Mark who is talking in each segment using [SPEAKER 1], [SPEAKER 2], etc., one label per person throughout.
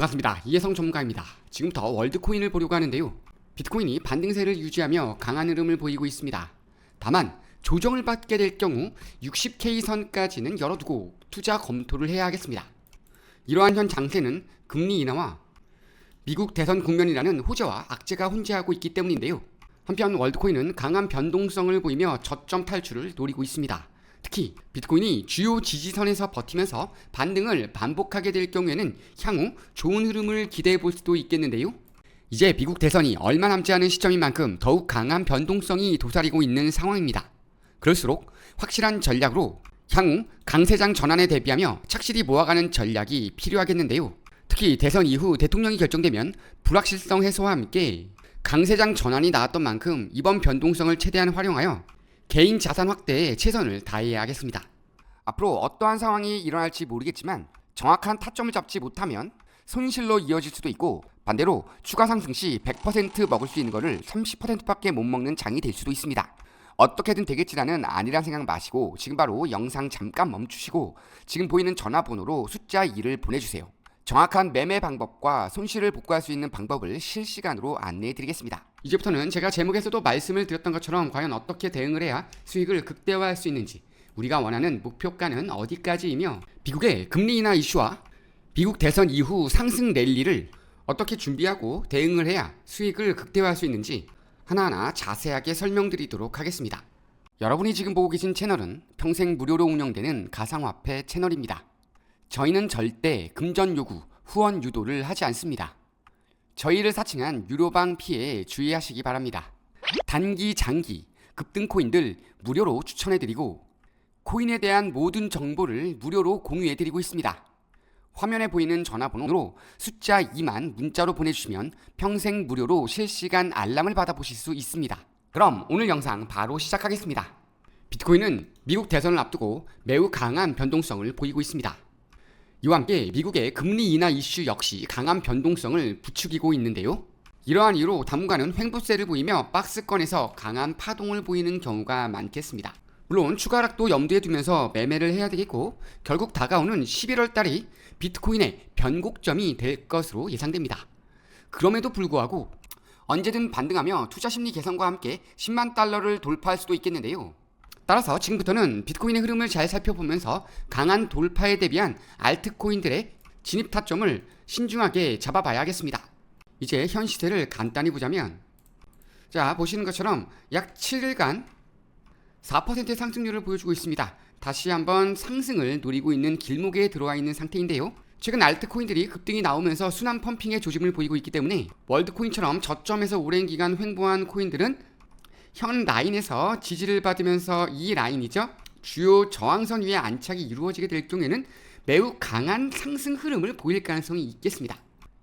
[SPEAKER 1] 반갑습니다. 이혜성 전문가입니다. 지금부터 월드코인을 보려고 하는데요. 비트코인이 반등세를 유지하며 강한 흐름을 보이고 있습니다. 다만 조정을 받게 될 경우 60K 선까지는 열어두고 투자 검토를 해야 하겠습니다. 이러한 현 장세는 금리 인하와 미국 대선 국면이라는 호재와 악재가 혼재하고 있기 때문인데요. 한편 월드코인은 강한 변동성을 보이며 저점 탈출을 노리고 있습니다. 특히 비트코인이 주요 지지선에서 버티면서 반등을 반복하게 될 경우에는 향후 좋은 흐름을 기대해 볼 수도 있겠는데요. 이제 미국 대선이 얼마 남지 않은 시점인 만큼 더욱 강한 변동성이 도사리고 있는 상황입니다. 그럴수록 확실한 전략으로 향후 강세장 전환에 대비하며 착실히 모아가는 전략이 필요하겠는데요. 특히 대선 이후 대통령이 결정되면 불확실성 해소와 함께 강세장 전환이 나왔던 만큼 이번 변동성을 최대한 활용하여 개인 자산 확대에 최선을 다해야 하겠습니다. 앞으로 어떠한 상황이 일어날지 모르겠지만 정확한 타점을 잡지 못하면 손실로 이어질 수도 있고 반대로 추가 상승 시 100% 먹을 수 있는 거를 30%밖에 못 먹는 장이 될 수도 있습니다. 어떻게든 되겠지라는 아니란 생각 마시고 지금 바로 영상 잠깐 멈추시고 지금 보이는 전화번호로 숫자 2를 보내주세요. 정확한 매매 방법과 손실을 복구할 수 있는 방법을 실시간으로 안내해 드리겠습니다. 이제부터는 제가 제목에서도 말씀을 드렸던 것처럼 과연 어떻게 대응을 해야 수익을 극대화할 수 있는지 우리가 원하는 목표가는 어디까지이며 미국의 금리 인하 이슈와 미국 대선 이후 상승 랠리를 어떻게 준비하고 대응을 해야 수익을 극대화할 수 있는지 하나하나 자세하게 설명드리도록 하겠습니다. 여러분이 지금 보고 계신 채널은 평생 무료로 운영되는 가상화폐 채널입니다. 저희는 절대 금전 요구, 후원 유도를 하지 않습니다. 저희를 사칭한 유료방 피해 주의하시기 바랍니다. 단기, 장기, 급등 코인들 무료로 추천해드리고 코인에 대한 모든 정보를 무료로 공유해드리고 있습니다. 화면에 보이는 전화번호로 숫자 2만 문자로 보내주시면 평생 무료로 실시간 알람을 받아보실 수 있습니다. 그럼 오늘 영상 바로 시작하겠습니다. 비트코인은 미국 대선을 앞두고 매우 강한 변동성을 보이고 있습니다. 이와 함께 미국의 금리 인하 이슈 역시 강한 변동성을 부추기고 있는데요. 이러한 이유로 당분간은 횡보세를 보이며 박스권에서 강한 파동을 보이는 경우가 많겠습니다. 물론 추가 하락도 염두에 두면서 매매를 해야 되겠고 결국 다가오는 11월 달이 비트코인의 변곡점이 될 것으로 예상됩니다. 그럼에도 불구하고 언제든 반등하며 투자 심리 개선과 함께 10만 달러를 돌파할 수도 있겠는데요. 따라서 지금부터는 비트코인의 흐름을 잘 살펴보면서 강한 돌파에 대비한 알트코인들의 진입 타점을 신중하게 잡아봐야 겠습니다. 이제 현 시세를 간단히 보자면 자 보시는 것처럼 약 7일간 4%의 상승률을 보여주고 있습니다. 다시 한번 상승을 노리고 있는 길목에 들어와 있는 상태인데요. 최근 알트코인들이 급등이 나오면서 순환 펌핑의 조짐을 보이고 있기 때문에 월드코인처럼 저점에서 오랜 기간 횡보한 코인들은 현 라인에서 지지를 받으면서 이 라인이죠. 주요 저항선 위에 안착이 이루어지게 될 경우에는 매우 강한 상승 흐름을 보일 가능성이 있겠습니다.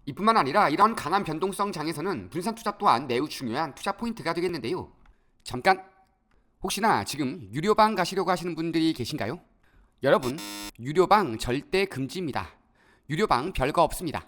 [SPEAKER 1] 이뿐만 아니라 이런 강한 변동성 장에서는 분산 투자 또한 매우 중요한 투자 포인트가 되겠는데요. 잠깐 혹시나 지금 유료방 가시려고 하시는 분들이 계신가요? 여러분, 유료방 절대 금지입니다. 유료방 별거 없습니다.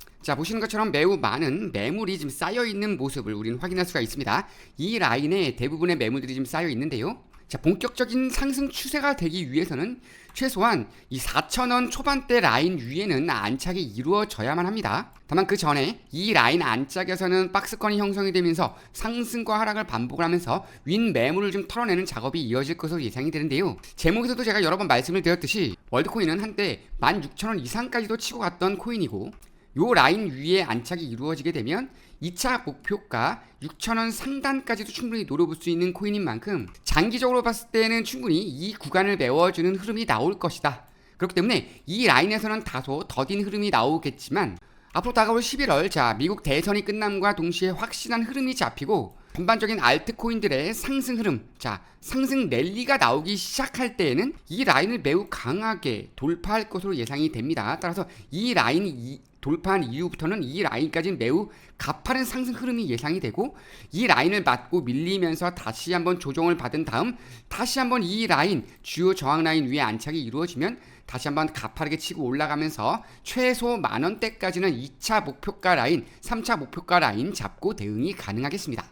[SPEAKER 1] 자, 보시는 것처럼 매우 많은 매물이 지금 쌓여 있는 모습을 우리는 확인할 수가 있습니다. 이 라인에 대부분의 매물들이 지금 쌓여 있는데요. 자, 본격적인 상승 추세가 되기 위해서는 최소한 이 4,000원 초반대 라인 위에는 안착이 이루어져야만 합니다. 다만 그 전에 이 라인 안짝에서는 박스권이 형성이 되면서 상승과 하락을 반복을 하면서 윈 매물을 좀 털어내는 작업이 이어질 것으로 예상이 되는데요. 제목에서도 제가 여러 번 말씀을 드렸듯이 월드코인은 한때 16,000원 이상까지도 치고 갔던 코인이고 요 라인 위에 안착이 이루어지게 되면 2차 목표가 6천원 상단까지도 충분히 노려볼 수 있는 코인인 만큼 장기적으로 봤을 때는 충분히 이 구간을 메워주는 흐름이 나올 것이다. 그렇기 때문에 이 라인에서는 다소 더딘 흐름이 나오겠지만 앞으로 다가올 11월 자 미국 대선이 끝남과 동시에 확실한 흐름이 잡히고 전반적인 알트코인들의 상승 흐름 자 상승 랠리가 나오기 시작할 때에는 이 라인을 매우 강하게 돌파할 것으로 예상이 됩니다. 따라서 이 라인이 이 돌파한 이후부터는 이 라인까지는 매우 가파른 상승 흐름이 예상이 되고 이 라인을 맞고 밀리면서 다시 한번 조정을 받은 다음 다시 한번 이 라인 주요 저항 라인 위에 안착이 이루어지면 다시 한번 가파르게 치고 올라가면서 최소 만 원대까지는 2차 목표가 라인, 3차 목표가 라인 잡고 대응이 가능하겠습니다.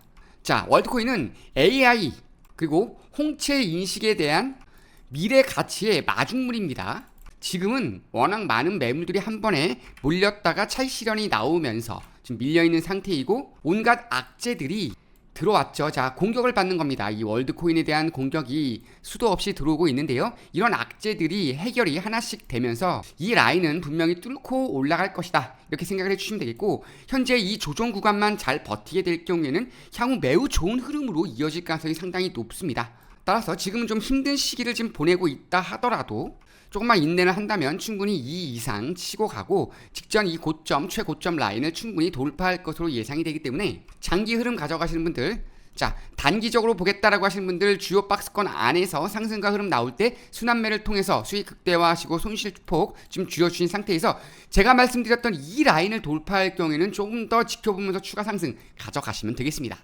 [SPEAKER 1] 자, 월드코인은 AI 그리고 홍채 인식에 대한 미래 가치의 마중물입니다. 지금은 워낙 많은 매물들이 한 번에 몰렸다가 실현이 나오면서 지금 밀려 있는 상태이고 온갖 악재들이 들어왔죠. 자, 공격을 받는 겁니다. 이 월드코인에 대한 공격이 수도 없이 들어오고 있는데요. 이런 악재들이 해결이 하나씩 되면서 이 라인은 분명히 뚫고 올라갈 것이다. 이렇게 생각을 해주시면 되겠고, 현재 이 조정 구간만 잘 버티게 될 경우에는 향후 매우 좋은 흐름으로 이어질 가능성이 상당히 높습니다. 따라서 지금은 좀 힘든 시기를 지금 보내고 있다 하더라도 조금만 인내를 한다면 충분히 2 이상 치고 가고 직전 이 고점 최고점 라인을 충분히 돌파할 것으로 예상이 되기 때문에 장기 흐름 가져가시는 분들 자 단기적으로 보겠다라고 하시는 분들 주요 박스권 안에서 상승과 흐름 나올 때 순환매를 통해서 수익 극대화하시고 손실폭 지금 줄여주신 상태에서 제가 말씀드렸던 이 라인을 돌파할 경우에는 조금 더 지켜보면서 추가 상승 가져가시면 되겠습니다.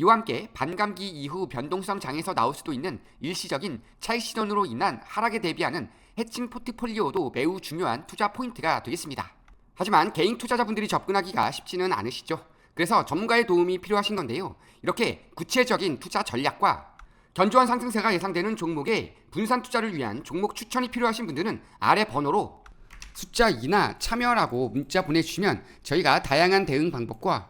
[SPEAKER 1] 이와 함께 반감기 이후 변동성 장에서 나올 수도 있는 일시적인 차익 실현으로 인한 하락에 대비하는 해칭 포트폴리오도 매우 중요한 투자 포인트가 되겠습니다. 하지만 개인 투자자분들이 접근하기가 쉽지는 않으시죠. 그래서 전문가의 도움이 필요하신 건데요. 이렇게 구체적인 투자 전략과 견조한 상승세가 예상되는 종목에 분산 투자를 위한 종목 추천이 필요하신 분들은 아래 번호로 숫자 2나 참여라고 문자 보내주시면 저희가 다양한 대응 방법과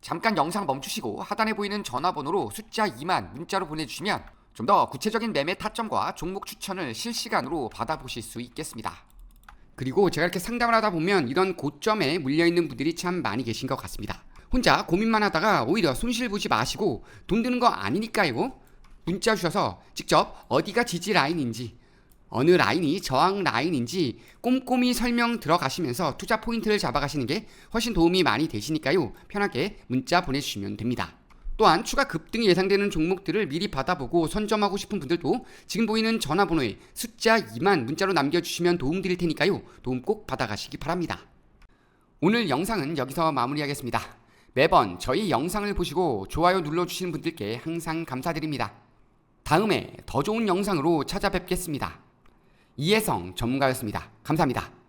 [SPEAKER 1] 잠깐 영상 멈추시고 하단에 보이는 전화번호로 숫자 2만 문자로 보내주시면 좀 더 구체적인 매매 타점과 종목 추천을 실시간으로 받아보실 수 있겠습니다. 그리고 제가 이렇게 상담을 하다 보면 이런 고점에 물려있는 분들이 참 많이 계신 것 같습니다. 혼자 고민만 하다가 오히려 손실 보지 마시고 돈 드는 거 아니니까요. 문자 주셔서 직접 어디가 지지 라인인지 어느 라인이 저항 라인인지 꼼꼼히 설명 들어가시면서 투자 포인트를 잡아가시는 게 훨씬 도움이 많이 되시니까요. 편하게 문자 보내주시면 됩니다. 또한 추가 급등이 예상되는 종목들을 미리 받아보고 선점하고 싶은 분들도 지금 보이는 전화번호에 숫자 2만 문자로 남겨주시면 도움 드릴 테니까요. 도움 꼭 받아가시기 바랍니다. 오늘 영상은 여기서 마무리하겠습니다. 매번 저희 영상을 보시고 좋아요 눌러주시는 분들께 항상 감사드립니다. 다음에 더 좋은 영상으로 찾아뵙겠습니다. 이혜성 전문가였습니다. 감사합니다.